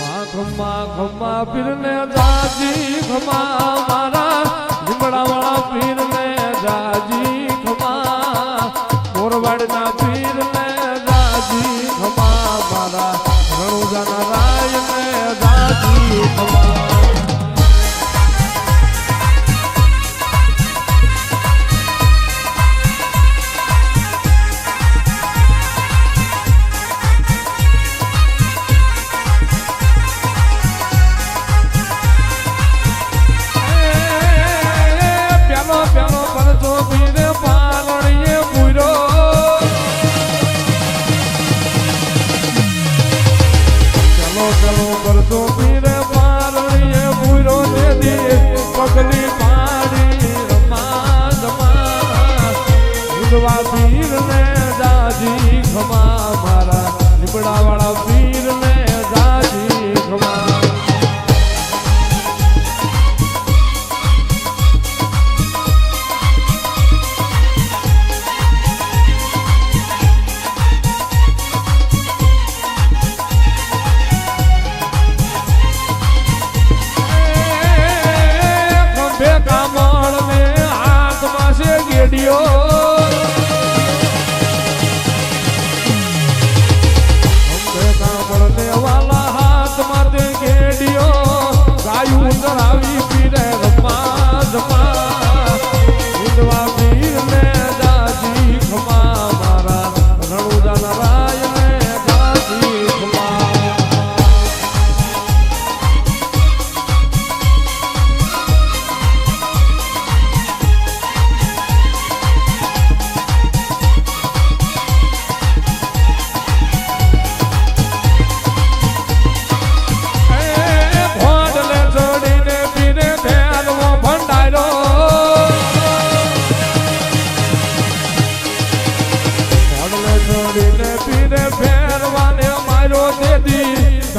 ખમા ખમા પીરને દાદી ખમા મારા પગલી મારી રમા રમા ભૂલવા પીર ને દાદી ખમા મારા. લીમડા વાળા ડીઓ કામળ ને વાલા હાથમાં તે ઘેડિયો ગાયું ચડાવી પીરે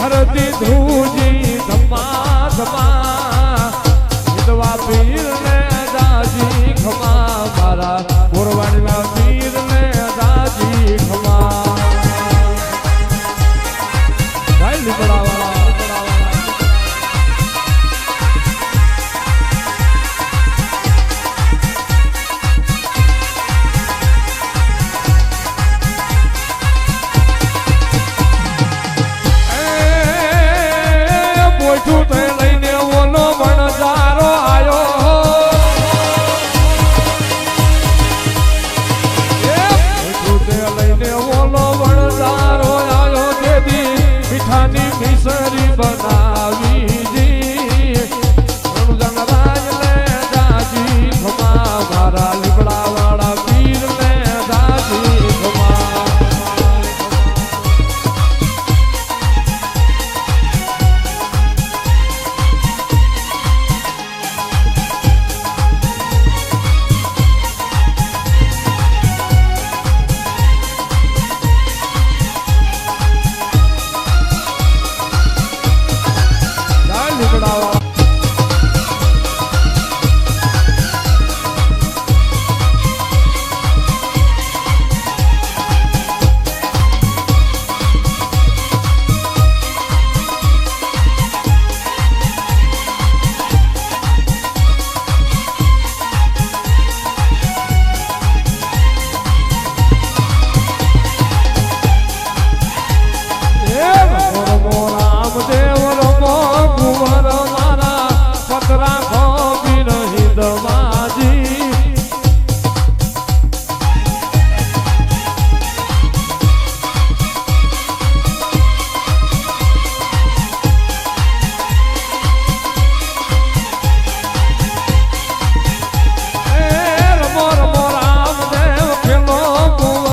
ધરતી ધૂજી ધમા ધમા વિધવા પીર ને દાજી, ખમા. મારા ગોરવાડીના પીર ને દાજી, ખમા. ભાઈ